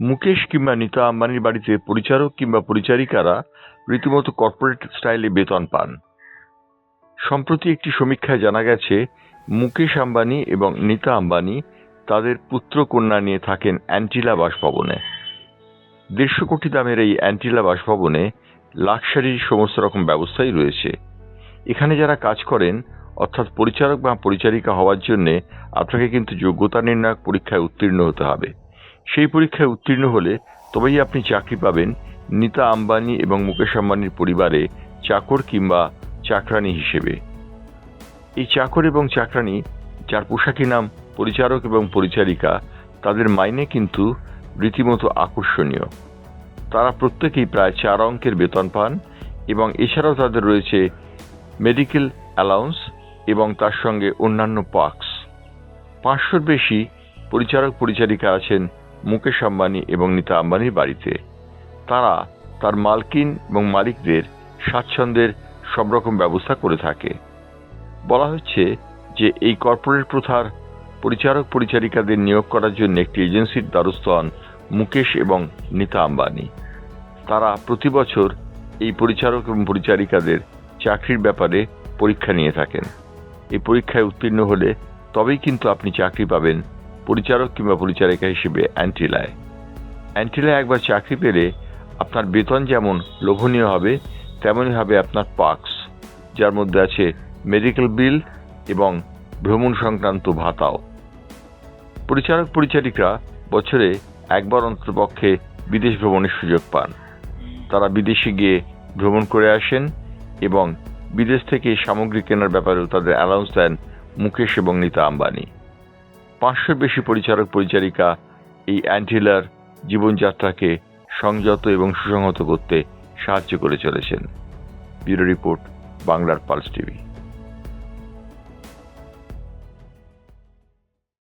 মুকেশ কিংবা নীতা আম্বানির বাড়িতে পরিচারক কিংবা পরিচারিকারা রীতিমতো কর্পোরেট স্টাইলে বেতন পান। সম্প্রতি একটি সমীক্ষায় জানা গেছে, মুকেশ আম্বানি এবং নীতা আম্বানি তাদের পুত্র কন্যা নিয়ে থাকেন অ্যান্টিলা বাসভবনে। দেড়শো কোটি দামের এই অ্যান্টিলা বাসভবনে লাক্সারির সমস্ত রকম ব্যবস্থাই রয়েছে। এখানে যারা কাজ করেন, অর্থাৎ পরিচারক বা পরিচারিকা হওয়ার জন্যে আপনাকে কিন্তু যোগ্যতা নির্ণায়ক পরীক্ষায় উত্তীর্ণ হতে হবে। সেই পরীক্ষায় উত্তীর্ণ হলে তবেই আপনি চাকরি পাবেন। নীতা আম্বানি এবং মুকেশ আম্বানির পরিবারে চাকর কিংবা চাকরানি হিসেবে। এই চাকর এবং চাকরানি যার পোশাকি নাম পরিচারক এবং পরিচারিকা, তাদের মাইনে কিন্তু রীতিমতো আকর্ষণীয়। তারা প্রত্যেকেই প্রায় চার অঙ্কের বেতন পান এবং এছাড়াও তাদের রয়েছে মেডিকেল অ্যালাউন্স এবং তার সঙ্গে অন্যান্য পার্কস। পাঁচশোর বেশি পরিচারক পরিচারিকা আছেন মুকেশ আম্বানি এবং নীতা আম্বানির বাড়িতে। তারা তার মালকিন এবং মালিকদের স্বাচ্ছন্দ্যের সব রকম ব্যবস্থা করে থাকে। বলা হচ্ছে যে, এই কর্পোরেট প্রথার পরিচারক পরিচারিকাদের নিয়োগ করার জন্য একটি এজেন্সির দ্বারস্থ হন মুকেশ এবং নীতা আম্বানি। তারা প্রতি বছর এই পরিচারক এবং পরিচারিকাদের চাকরির ব্যাপারে পরীক্ষা নিয়ে থাকেন। এই পরীক্ষায় উত্তীর্ণ হলে তবেই কিন্তু আপনি চাকরি পাবেন পরিচারক কিংবা পরিচারিকা হিসেবে অ্যান্টিলায় অ্যান্টিলায় একবার চাকরি পেলে আপনার বেতন যেমন লোভনীয় হবে, তেমনই হবে আপনার পার্কস যার মধ্যে আছে মেডিকেল বিল এবং ভ্রমণ সংক্রান্ত ভাতাও। পরিচারক পরিচারিকা বছরে একবার অন্ততপক্ষে বিদেশ ভ্রমণের সুযোগ পান। তারা বিদেশে গিয়ে ভ্রমণ করে আসেন এবং বিদেশ থেকে সামগ্রী কেনার ব্যাপারেও তাদের অ্যালাউন্স দেন মুকেশ এবং নীতা আম্বানি। পাঁচশোর বেশি পরিচারক, পরিচারিকা এই অ্যান্টিলার জীবনযাত্রাকে সংযত এবং সুসংহত করতে সাহায্য করে চলেছেন। ব্যুরো রিপোর্ট, বাংলার পালস টিভি।